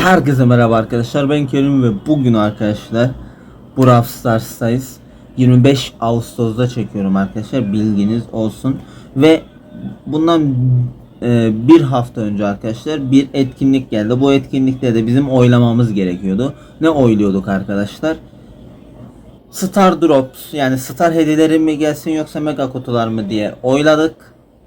Herkese merhaba arkadaşlar. Ben Kerim ve bugün arkadaşlar Brawl Stars'tayız. 25 Ağustos'ta çekiyorum arkadaşlar. Bilginiz olsun. Ve bundan e, bir hafta önce arkadaşlar bir etkinlik geldi. Bu etkinlikte de bizim oylamamız gerekiyordu. Ne oyluyorduk arkadaşlar? Star Drops yani Star hediyeleri mi gelsin yoksa mega kutular mı diye oyladık.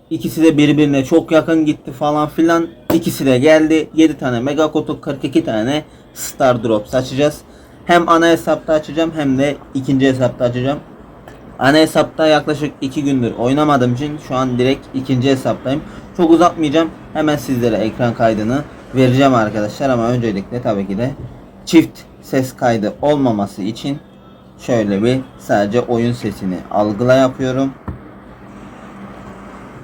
İkisi de birbirine çok yakın gitti falan filan. İkisi de geldi. 7 tane mega kutu 42 tane Star Drops açacağız. Hem ana hesapta açacağım hem de ikinci hesapta açacağım. Ana hesapta yaklaşık 2 gündür oynamadığım için şu an direkt ikinci hesaptayım. Çok uzatmayacağım. Hemen sizlere ekran kaydını vereceğim arkadaşlar ama öncelikle tabii ki de çift ses kaydı olmaması için şöyle bir sadece oyun sesini algıla yapıyorum.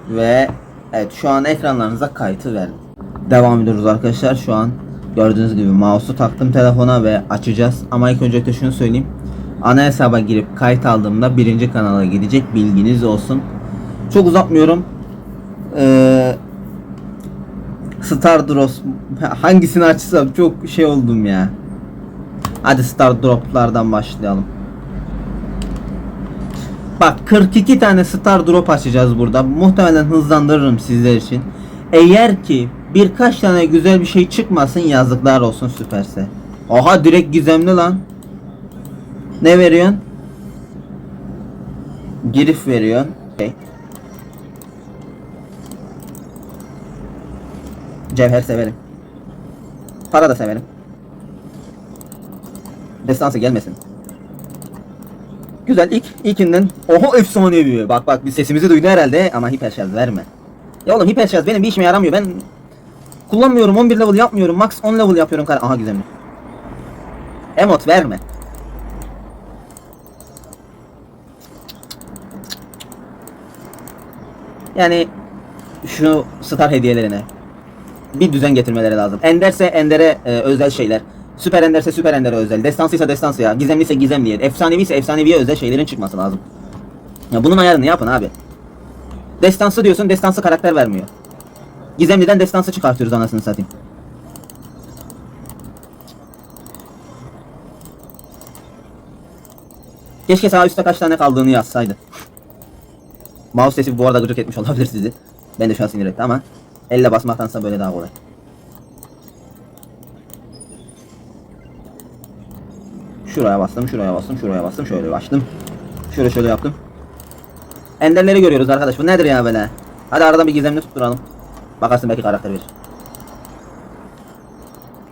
Ve evet şu an ekranlarınıza kayıtı verdim. Devam ediyoruz arkadaşlar. Şu an gördüğünüz gibi mouse'u taktım telefona ve açacağız. Ama ilk önce şunu söyleyeyim. Ana hesaba girip kayıt aldığımda birinci kanala gidecek bilginiz olsun. Çok uzatmıyorum. Ee, Star Drops hangisini açsam çok şey oldum ya. Hadi Star Drop'lardan başlayalım. Bak 42 tane Star Drop açacağız burada. Muhtemelen hızlandırırım sizler için. Eğer ki birkaç tane güzel bir şey çıkmasın yazıklar olsun süperse. Oha direkt gizemli lan. Ne veriyorsun? Girif veriyorsun. Okay. Cevher severim. Para da severim. Destansı gelmesin. Güzel ilk ilkinden oho efsanevi. Bak bak bir sesimizi duydu herhalde ama hiper verme. Ya oğlum hiper benim bir işime yaramıyor. Ben kullanmıyorum 11 level yapmıyorum. Max 10 level yapıyorum. Aha güzel. Emot verme. Yani şu star hediyelerine bir düzen getirmeleri lazım. Enderse Ender'e e, özel şeyler. Süper Ender'se Süper Ender'e özel. Destansıysa Destansı'ya. Gizemliyse Gizemli'ye. Efsanevi ise Efsanevi'ye özel şeylerin çıkması lazım. Ya bunun ayarını yapın abi. Destansı diyorsun destansı karakter vermiyor. Gizemliden destansı çıkartıyoruz anasını satayım. Keşke sağ üstte kaç tane kaldığını yazsaydı. Mouse sesi bu arada gıcık etmiş olabilir sizi. Ben de şu an sinir etti ama elle basmaktansa böyle daha kolay. Şuraya bastım, şuraya bastım, şuraya bastım, şöyle açtım. Şöyle şöyle yaptım. Enderleri görüyoruz arkadaş. Bu nedir ya böyle? Hadi aradan bir gizemli tutturalım. Bakarsın belki karakter verir.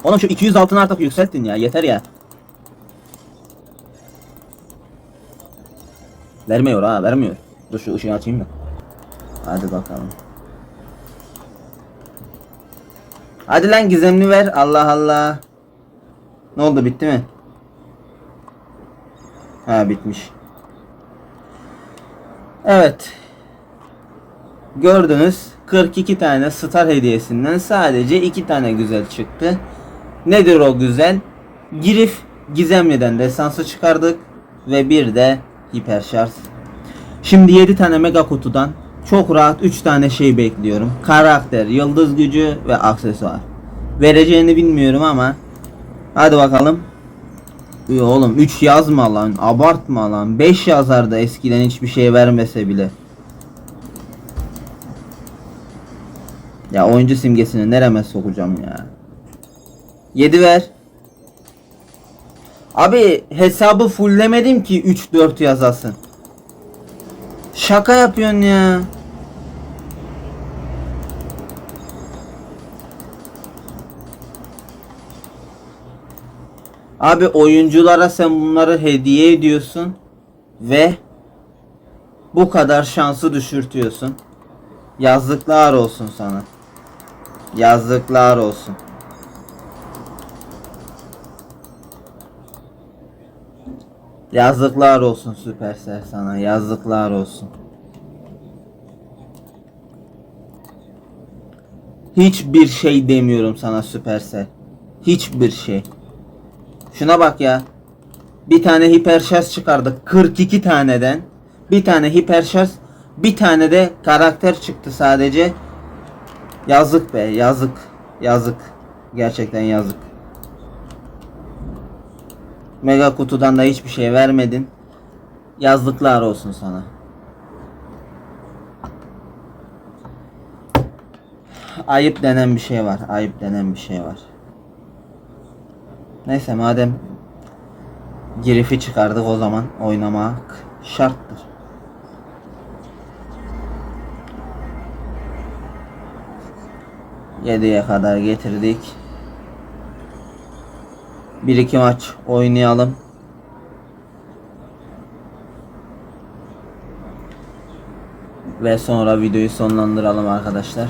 Oğlum şu 200 altını artık yükselttin ya. Yeter ya. Vermiyor ha, vermiyor. Dur şu ışığı açayım da. Hadi bakalım. Hadi lan gizemli ver. Allah Allah. Ne oldu bitti mi? Ha bitmiş. Evet. Gördünüz 42 tane star hediyesinden sadece 2 tane güzel çıktı. Nedir o güzel? Girif Gizemli'den destansı çıkardık ve bir de hiper şarj. Şimdi 7 tane mega kutudan çok rahat 3 tane şey bekliyorum. Karakter, yıldız gücü ve aksesuar. Vereceğini bilmiyorum ama hadi bakalım. Yo oğlum 3 yazma lan. Abartma lan. 5 yazardı eskiden hiçbir şey vermese bile. Ya oyuncu simgesini nereme sokacağım ya. 7 ver. Abi hesabı fulllemedim ki 3 4 yazasın. Şaka yapıyorsun ya. Abi oyunculara sen bunları hediye ediyorsun ve bu kadar şansı düşürtüyorsun. Yazıklar olsun sana. Yazıklar olsun. Yazıklar olsun Süpersel sana. Yazıklar olsun. Hiçbir şey demiyorum sana Süpersel. Hiçbir şey. Şuna bak ya. Bir tane hiper şarj çıkardık 42 taneden. Bir tane hiper şarj, bir tane de karakter çıktı sadece. Yazık be, yazık. Yazık. Gerçekten yazık. Mega kutudan da hiçbir şey vermedin. Yazlıklar olsun sana. Ayıp denen bir şey var. Ayıp denen bir şey var. Neyse madem girifi çıkardık o zaman oynamak şarttır. Yediye kadar getirdik. Bir iki maç oynayalım. Ve sonra videoyu sonlandıralım arkadaşlar.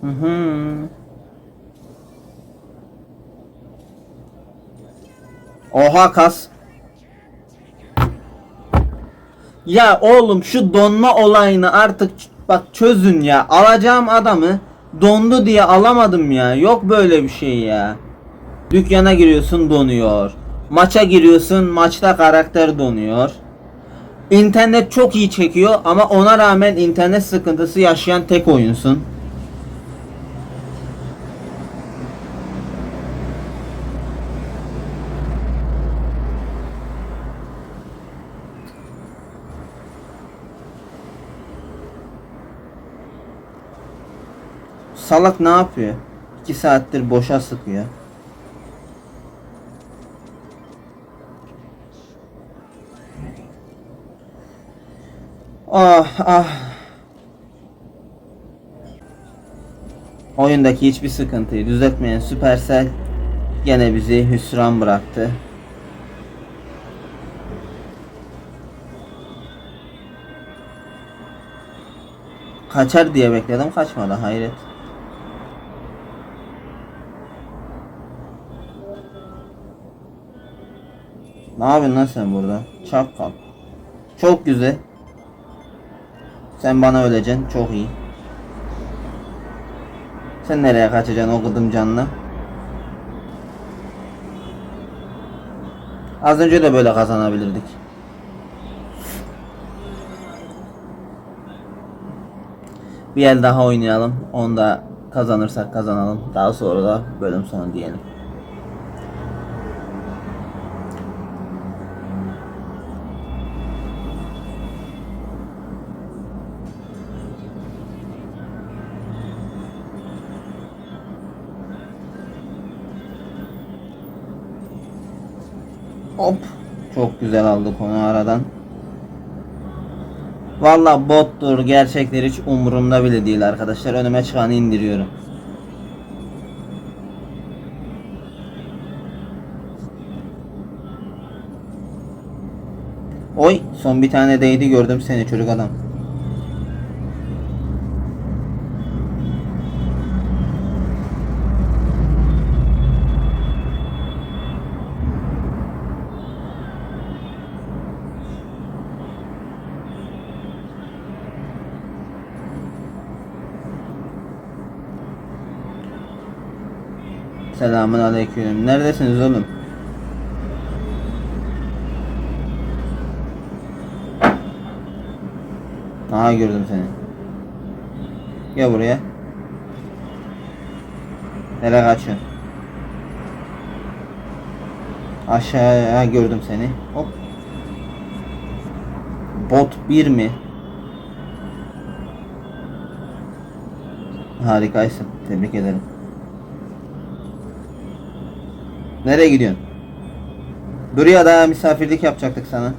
Hı Oha kas. Ya oğlum şu donma olayını artık bak çözün ya. Alacağım adamı dondu diye alamadım ya. Yok böyle bir şey ya. Dükkana giriyorsun donuyor. Maça giriyorsun maçta karakter donuyor. İnternet çok iyi çekiyor ama ona rağmen internet sıkıntısı yaşayan tek oyunsun. Salak ne yapıyor? 2 saattir boşa sıkıyor. Ah ah. Oyundaki hiçbir sıkıntıyı düzeltmeyen Supercell gene bizi hüsran bıraktı. Kaçar diye bekledim kaçmadı hayret. Ne yapıyorsun lan sen burada? Çakal. Çok güzel. Sen bana öleceksin. Çok iyi. Sen nereye kaçacaksın o gıdım canlı? Az önce de böyle kazanabilirdik. Bir el daha oynayalım. Onu da kazanırsak kazanalım. Daha sonra da bölüm sonu diyelim. Hop. Çok güzel aldık onu aradan. Valla bottur gerçekler hiç umurumda bile değil arkadaşlar. Önüme çıkanı indiriyorum. Oy son bir tane değdi gördüm seni çocuk adam. Selamun aleyküm. Neredesiniz oğlum? Aha gördüm seni. Gel buraya. Nereye kaçıyorsun? Aşağıya gördüm seni. Hop. Bot 1 mi? Harikaysın. Tebrik ederim. Nereye gidiyorsun? Buraya da misafirlik yapacaktık sana.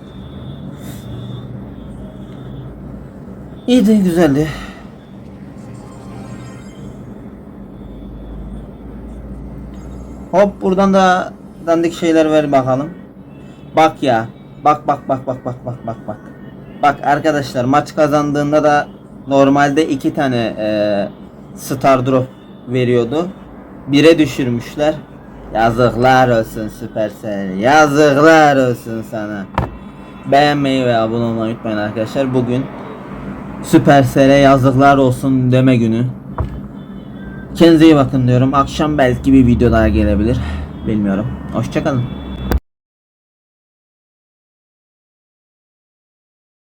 İyiydi, güzeldi. Hop buradan da dandik şeyler ver bakalım. Bak ya. Bak bak bak bak bak bak bak bak. Bak arkadaşlar maç kazandığında da normalde iki tane eee Star Drop veriyordu. Bire düşürmüşler. Yazıklar olsun Supercell. Yazıklar olsun sana. Beğenmeyi ve abone olmayı unutmayın arkadaşlar. Bugün Supercell'e yazıklar olsun deme günü. Kendinize iyi bakın diyorum. Akşam belki bir video daha gelebilir. Bilmiyorum. Hoşçakalın.